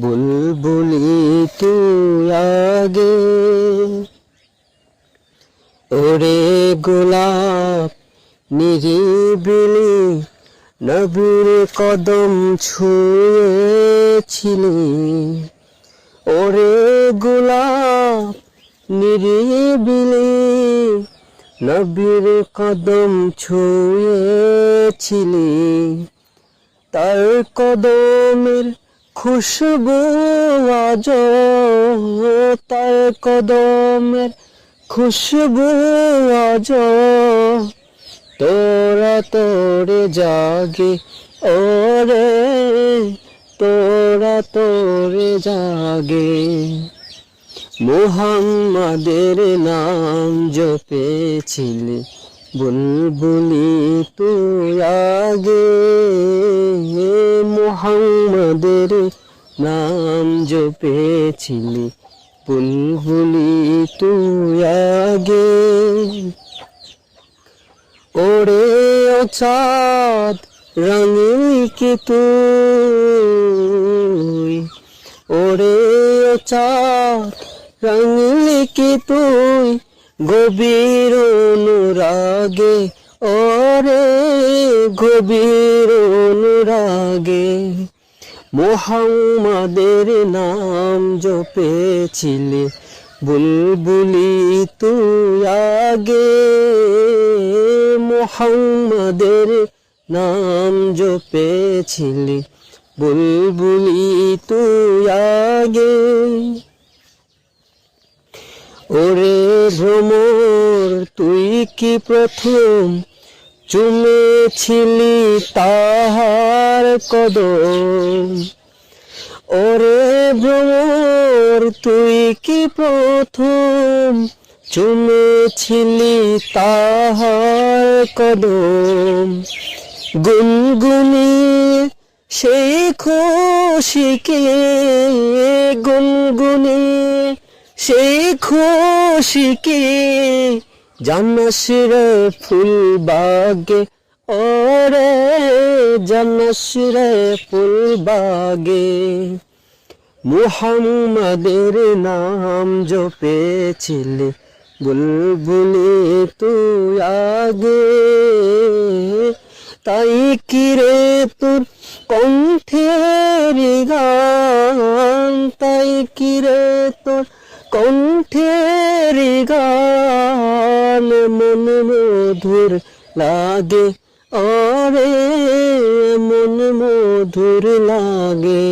বুলবুলি তুই আগে। ওরে গোলাপ, নিরিবিলি নবীর কদম ছুঁয়েছিলি। ওরে গোলাপ, নিরিবিলি নবীর কদম ছুঁয়েছিলি। তার কদমের খুশবু আজ তার কদমের খুশবু আজ তোরা তোরে জাগে, ওরে তোরা তোরে জাগে। মুহাম্মাদের নাম জপেছিলি, বুলবুলি তুই আগে। মুহাম্মাদের নাম জপেছিলি। বুলবুলি তুই আগে। ওরে ও চাঁদ রঙিন কি তুই? ওরে ও চাঁদ রঙিন কি তুই? গভীর অনুরাগে ওরে গভীর অনুরাগে মোহাম্মদের নাম জপেছিলে, বুলবুলি তুই আগে। মোহাম্মদের নাম জপেছিলি, বুলবুলি তুই আগে। ওরে ভ্রমর, তুই কি প্রথম চুমেছিলি তাহার কদম। ওরে ভ্রমর, তুই কি প্রথম? চুমেছিলি তাহার কদম। গুনগুনি সেই খুশিকে গুনগুনি সেই খুশিকে জানাস রে ফুল বাগে ওরে জানাস রে ফুল বাগে মুহাম্মাদের নাম জপেছিলে, বুলবুলি তুই আগে। তাই কি রে তোর কণ্ঠের গান? তাই কি রে তোর কণ্ঠের গান? মন মধুর লাগে। অরে মন মধুর লাগে।